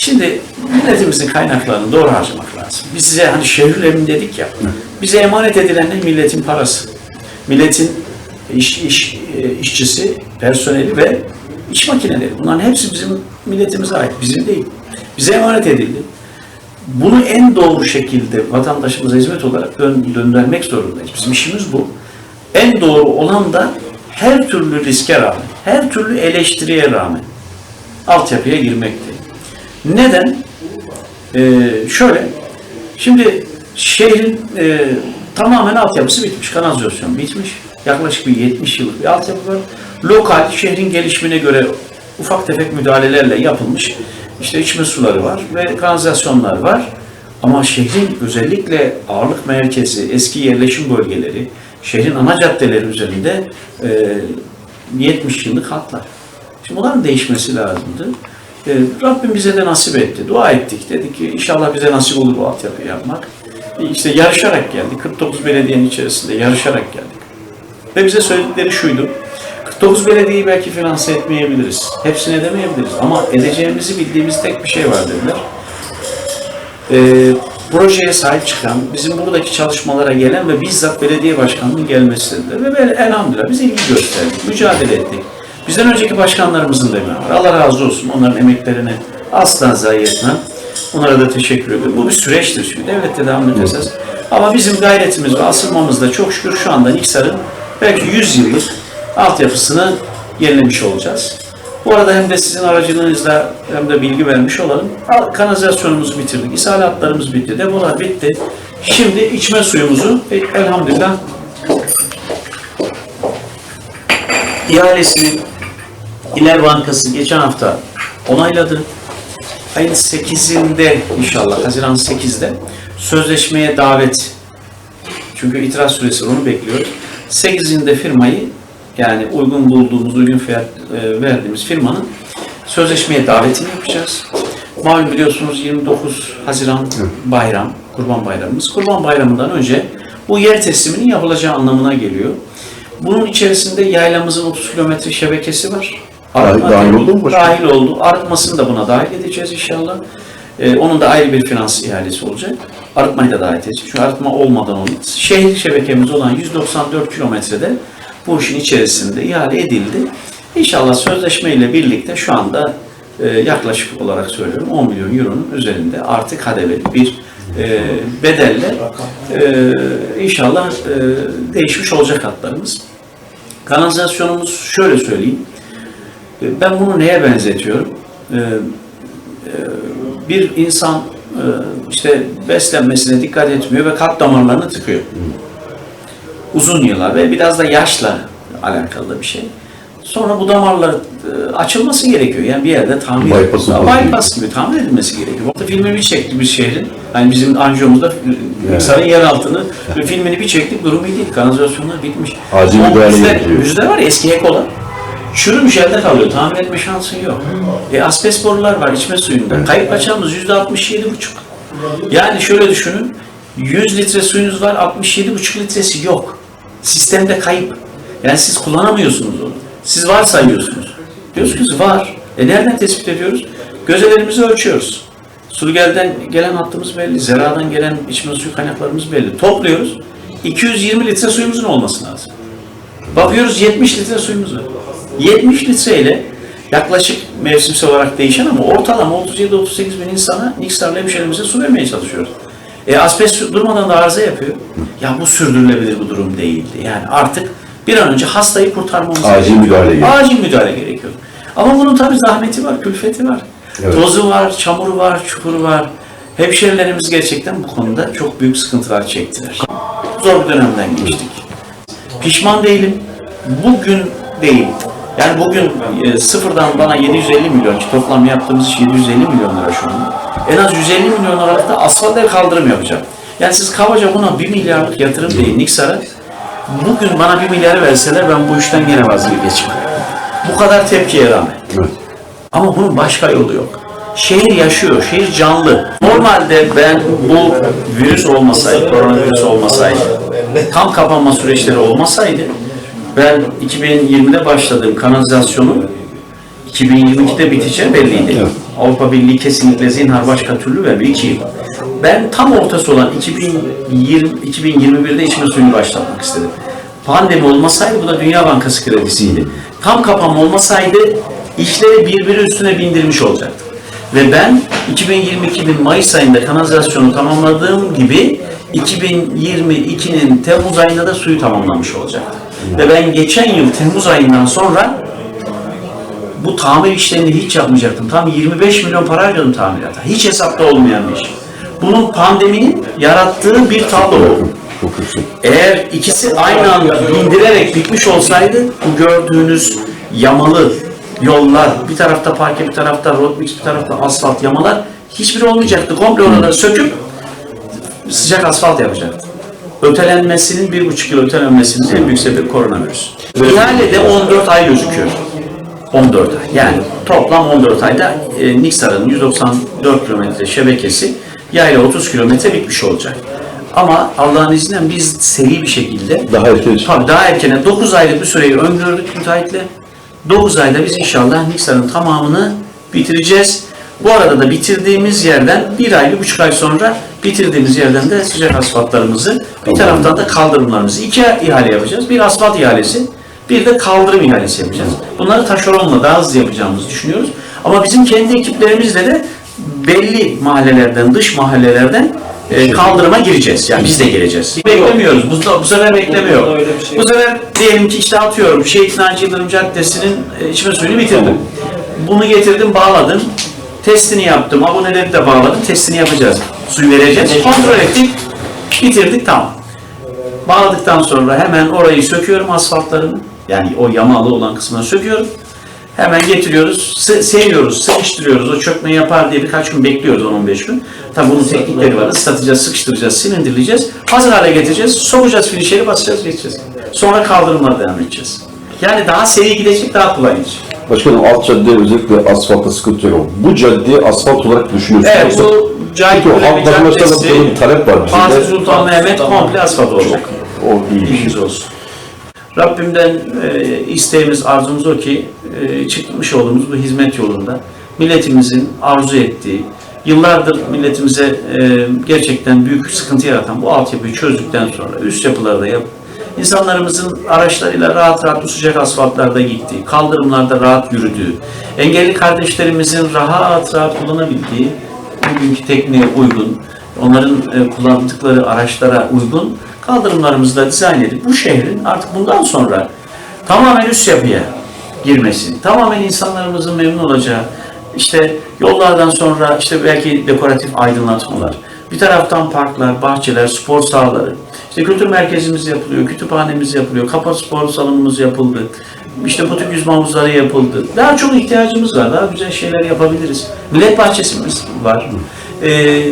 Şimdi milletimizin kaynaklarını doğru harcamak lazım. Biz size hani şehirle emin dedik ya, bize emanet edilen ne? Milletin parası. Milletin iş, iş, e, işçisi, personeli ve iş makineleri. Bunların hepsi bizim milletimize ait, bizim değil. Bize emanet edildi. Bunu en doğru şekilde vatandaşımıza hizmet olarak dön, döndürmek zorundayız. Bizim işimiz bu. En doğru olan da her türlü riske rağmen, her türlü eleştiriye rağmen altyapıya girmekti. Neden? Ee, şöyle, şimdi şehrin e, tamamen altyapısı bitmiş, kanalizasyon bitmiş. Yaklaşık bir 70 yıllık bir altyapı var. Lokal, şehrin gelişimine göre ufak tefek müdahalelerle yapılmış işte içme suları var ve kanalizasyonlar var. Ama şehrin özellikle ağırlık merkezi, eski yerleşim bölgeleri, şehrin ana caddeleri üzerinde e, 70 yıllık hatlar. Şimdi bunların değişmesi lazımdı. E, Rabbim bize de nasip etti. Dua ettik. Dedik ki inşallah bize nasip olur bu altyapı yapmak. E, işte yarışarak geldik. 49 belediyenin içerisinde yarışarak geldik. Ve bize söyledikleri şuydu. 49 belediyeyi belki finanse etmeyebiliriz. Hepsini edemeyebiliriz. Ama edeceğimizi bildiğimiz tek bir şey var dediler. Ee, projeye sahip çıkan, bizim buradaki çalışmalara gelen ve bizzat belediye başkanının gelmesi dediler. Ve elhamdülillah biz ilgi gösterdik, mücadele ettik. Bizden önceki başkanlarımızın da emeği var. Allah razı olsun onların emeklerini asla zayi etmem. Onlara da teşekkür ediyorum. Bu bir süreçtir çünkü devlette devam edeceğiz. Ama bizim gayretimiz ve asılmamız da çok şükür şu anda Niksar'ın belki 100 yıllık altyapısını yenilemiş olacağız. Bu arada hem de sizin aracılığınızla hem de bilgi vermiş olalım. Al- Kanalizasyonumuzu bitirdik, ishalatlarımız bitti, depolar bitti. Şimdi içme suyumuzu elhamdülillah ihalesini İler Bankası geçen hafta onayladı. Ayın 8'inde inşallah, Haziran 8'de sözleşmeye davet çünkü itiraz süresi onu bekliyoruz. 8'inde firmayı yani uygun bulduğumuz, uygun fiyat e, verdiğimiz firmanın sözleşmeye davetini yapacağız. Malum biliyorsunuz 29 Haziran bayram, Kurban Bayramımız. Kurban Bayramı'ndan önce bu yer tesliminin yapılacağı anlamına geliyor. Bunun içerisinde yaylamızın 30 kilometre şebekesi var. Dahil- dahil oldu mu başkanım? Dahil oldu. Artmasını da buna dahil edeceğiz inşallah. Ee, onun da ayrı bir finans ihalesi olacak. Arıtmayı da dahil edeceğiz. Çünkü arıtma olmadan olmaz. Şehir şebekemiz olan 194 kilometrede bu işin içerisinde ihale edildi. İnşallah sözleşme ile birlikte şu anda e, yaklaşık olarak söylüyorum 10 milyon euronun üzerinde artık kademeli bir e, bedelle e, inşallah e, değişmiş olacak hatlarımız. Kanalizasyonumuz şöyle söyleyeyim. E, Ben bunu neye benzetiyorum? E, e, Bir insan e, işte beslenmesine dikkat etmiyor ve kalp damarlarını tıkıyor. Uzun yıllar ve biraz da yaşla alakalı bir şey. Sonra bu damarlar e, açılması gerekiyor. Yani bir yerde tamir Bypass bypass gibi tamir edilmesi gerekiyor. Orada filmi bir çektik biz şehrin. Hani bizim anjiyomuzda Sarayın yer altını ve filmini bir çektik. Durum iyi değil. Kanalizasyonlar bitmiş. Acil müdahale. Yüzde var ya eski ek olan. Çürümüş elde kalıyor. Tamir etme şansın yok. E asbest borular var içme suyunda. Kayıp kaçağımız yüzde 67 buçuk. Yani şöyle düşünün. 100 litre suyunuz var, 67 buçuk litresi yok. Sistemde kayıp. Yani siz kullanamıyorsunuz onu. Siz var sayıyorsunuz. Diyorsunuz var. E nereden tespit ediyoruz? Gözelerimizi ölçüyoruz. Sulugel'den gelen hattımız belli. Zera'dan gelen içme suyu kaynaklarımız belli. Topluyoruz. 220 litre suyumuzun olması lazım. Bakıyoruz 70 litre suyumuz var. 70 litre ile yaklaşık mevsimsel olarak değişen ama ortalama 37-38 bin insana Niksar'la hemşehrimize su vermeye çalışıyoruz. E, asbest durmadan da arıza yapıyor. Ya bu sürdürülebilir bu durum değildi. Yani artık bir an önce hastayı kurtarmamız Acil gerekiyor. müdahale gerekiyor. Acil müdahale gerekiyor. Ama bunun tabii zahmeti var, külfeti var. Evet. Tozu var, çamuru var, çukuru var. Hemşerilerimiz gerçekten bu konuda çok büyük sıkıntılar çektiler. Zor bir dönemden geçtik. Pişman değilim. Bugün değil. Yani bugün e, sıfırdan bana 750 milyon ki toplam yaptığımız iş 750 milyon lira şu anda. En az 150 milyon liralık da asfalt kaldırım yapacağım. Yani siz kabaca buna 1 milyarlık yatırım değil Niksar'a. Bugün bana 1 milyarı verseler ben bu işten gene vazgeçmem. Bu kadar tepkiye rağmen. Evet. Ama bunun başka yolu yok. Şehir yaşıyor, şehir canlı. Normalde ben bu virüs olmasaydı, koronavirüs olmasaydı, tam kapanma süreçleri olmasaydı, ben 2020'de başladığım kanalizasyonun 2022'de biteceği belliydi. Evet. Avrupa Birliği kesinlikle zinhar başka türlü vermiyor. İki yıl. Ben tam ortası olan 2020, 2021'de içme suyunu başlatmak istedim. Pandemi olmasaydı bu da Dünya Bankası kredisiydi. Tam kapanma olmasaydı işleri birbiri üstüne bindirmiş olacaktı. Ve ben 2022'nin Mayıs ayında kanalizasyonu tamamladığım gibi 2022'nin Temmuz ayında da suyu tamamlamış olacaktı. Ve ben geçen yıl Temmuz ayından sonra bu tamir işlerini hiç yapmayacaktım. Tam 25 milyon para harcadım tamirata. Hiç hesapta olmayan bir iş. Bunun pandeminin yarattığı bir tablo. Eğer ikisi aynı anda bindirerek bitmiş olsaydı bu gördüğünüz yamalı yollar, bir tarafta parke, bir tarafta road mix, bir tarafta asfalt yamalar hiçbiri olmayacaktı. Komple oraları söküp sıcak asfalt yapacaktı. Ötelenmesinin, bir buçuk yıl ötelenmesinin en büyük sebebi koronavirüs. İhalede 14 ay gözüküyor. 14 ay. Yani toplam 14 ayda e, Niksar'ın 194 kilometre şebekesi yayla 30 kilometre bitmiş olacak. Ama Allah'ın izniyle biz seri bir şekilde Daha erken Tabii daha erkene 9 aylık bir süreyi öngördük müteahhitle. 9 ayda biz inşallah Niksar'ın tamamını bitireceğiz. Bu arada da bitirdiğimiz yerden bir ay, bir buçuk ay sonra bitirdiğimiz yerden de sıcak asfaltlarımızı, bir taraftan da kaldırımlarımızı iki ihale yapacağız. Bir asfalt ihalesi, bir de kaldırım ihalesi yapacağız. Bunları taşeronla daha hızlı yapacağımızı düşünüyoruz. Ama bizim kendi ekiplerimizle de belli mahallelerden, dış mahallelerden e, kaldırıma gireceğiz. Yani biz de gireceğiz. Beklemiyoruz. Bu, bu sefer beklemiyor. Bu sefer diyelim ki işte atıyorum Şehit Naci Yıldırım Caddesi'nin e, içme suyunu bitirdim. Bunu getirdim, bağladım. Testini yaptım. Aboneleri de bağladım. Testini yapacağız. Suyu vereceğiz. Kontrol ettik. Bitirdik. Tamam. Bağladıktan sonra hemen orayı söküyorum asfaltlarını. Yani o yamalı olan kısmını söküyorum. Hemen getiriyoruz, seriyoruz, sıkıştırıyoruz. O çökme yapar diye birkaç gün bekliyoruz 10-15 gün. Tabii bunun teknikleri var. Islatacağız, sıkıştıracağız, silindirleyeceğiz. Hazır hale getireceğiz. Sokacağız finişeri, basacağız, geçeceğiz. Sonra kaldırımlara devam edeceğiz. Yani daha seri gidecek, daha kolay gidecek. Başkanım alt cadde özellikle asfaltta sıkıntı yok. Bu caddeyi asfalt olarak düşünüyorsunuz. Evet, bu Cahit Çünkü halk vatandaşlardan Caddesi, böyle bir talep var bizim Fatih de. Sultan Mehmet komple asfalt olacak. O iyi bir şey. Olsun. Rabbimden e, isteğimiz, arzumuz o ki e, çıkmış olduğumuz bu hizmet yolunda milletimizin arzu ettiği, yıllardır milletimize e, gerçekten büyük sıkıntı yaratan bu altyapıyı çözdükten sonra üst yapıları da yap, insanlarımızın araçlarıyla rahat rahat bu sıcak asfaltlarda gittiği, kaldırımlarda rahat yürüdüğü, engelli kardeşlerimizin rahat rahat kullanabildiği, bugünkü tekniğe uygun, onların e, kullandıkları araçlara uygun kaldırımlarımızı da dizayn edip bu şehrin artık bundan sonra tamamen üst yapıya girmesi, tamamen insanlarımızın memnun olacağı, işte yollardan sonra işte belki dekoratif aydınlatmalar, bir taraftan parklar, bahçeler, spor sahaları, işte kültür merkezimiz yapılıyor, kütüphanemiz yapılıyor, kapalı spor salonumuz yapıldı, işte butik yüzme havuzları yapıldı. Daha çok ihtiyacımız var, daha güzel şeyler yapabiliriz. Millet bahçesimiz var. Ee,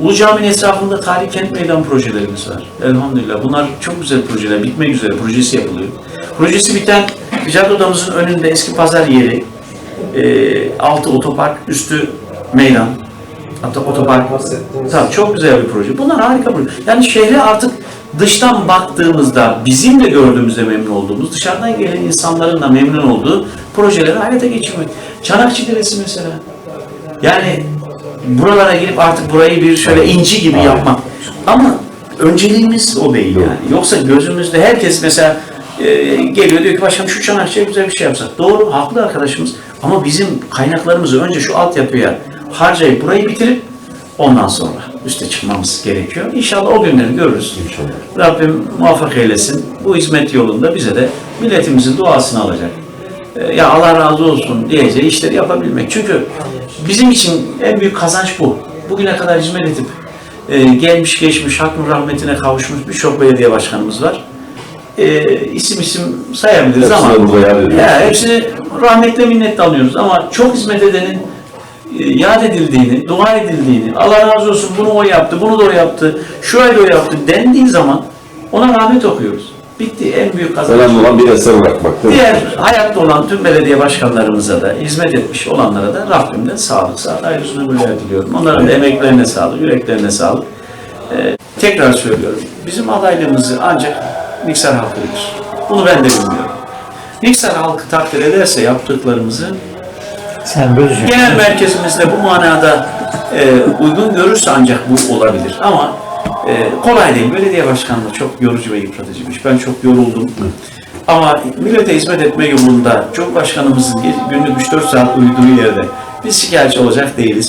Ulu Cami'nin etrafında tarihi kent meydan projelerimiz var. Elhamdülillah. Bunlar çok güzel projeler. Bitmek üzere. Projesi yapılıyor. Projesi biten ticaret odamızın önünde eski pazar yeri, e, altı otopark, üstü meydan. Hatta otopark. Tabii çok güzel bir proje. Bunlar harika proje. Yani şehre artık dıştan baktığımızda bizim de gördüğümüzde memnun olduğumuz, dışarıdan gelen insanların da memnun olduğu projeleri hayata geçirmek. Çanakçı Deresi mesela. Yani buralara girip artık burayı bir şöyle inci gibi yapmak. Ama önceliğimiz o değil yani. Yoksa gözümüzde herkes mesela e, geliyor diyor ki başkanım şu çanakçıya güzel bir şey yapsak. Doğru, haklı arkadaşımız. Ama bizim kaynaklarımızı önce şu altyapıya harcayıp burayı bitirip ondan sonra üste çıkmamız gerekiyor. İnşallah o günleri görürüz. İnşallah. Rabbim muvaffak eylesin. Bu hizmet yolunda bize de milletimizin duasını alacak. Ee, Ya Allah razı olsun diyeceği işleri yapabilmek. Çünkü bizim için en büyük kazanç bu. Bugüne kadar hizmet edip e, gelmiş geçmiş hakkın rahmetine kavuşmuş birçok belediye başkanımız var. E, isim isim sayabiliriz Hepsine ama ya, hepsini rahmetle minnetle anıyoruz ama çok hizmet edenin yad edildiğini, dua edildiğini, Allah razı olsun bunu o yaptı, bunu da o yaptı, şu ayda o yaptı dendiği zaman ona rahmet okuyoruz. Bitti en büyük kazanç. Önemli olan bir eser bırakmak değil mi? Diğer hayatta olan tüm belediye başkanlarımıza da, hizmet etmiş olanlara da Rabbimden sağlık, sağlık, ayrıca ömürler diliyorum. Onların da emeklerine sağlık, yüreklerine sağlık. Ee, tekrar söylüyorum, bizim adaylığımızı ancak Niksar halkı bilir. Bunu ben de bilmiyorum. Niksar halkı takdir ederse yaptıklarımızı Sen düşün. Genel merkezimizde bu manada e, uygun görürse ancak bu olabilir. Ama e, kolay değil. Belediye başkanlığı çok yorucu ve yıpratıcı bir iş. Ben çok yoruldum. Ama millete hizmet etme yolunda Cumhurbaşkanımızın günlük 3-4 saat uyuduğu yerde biz şikayetçi olacak değiliz.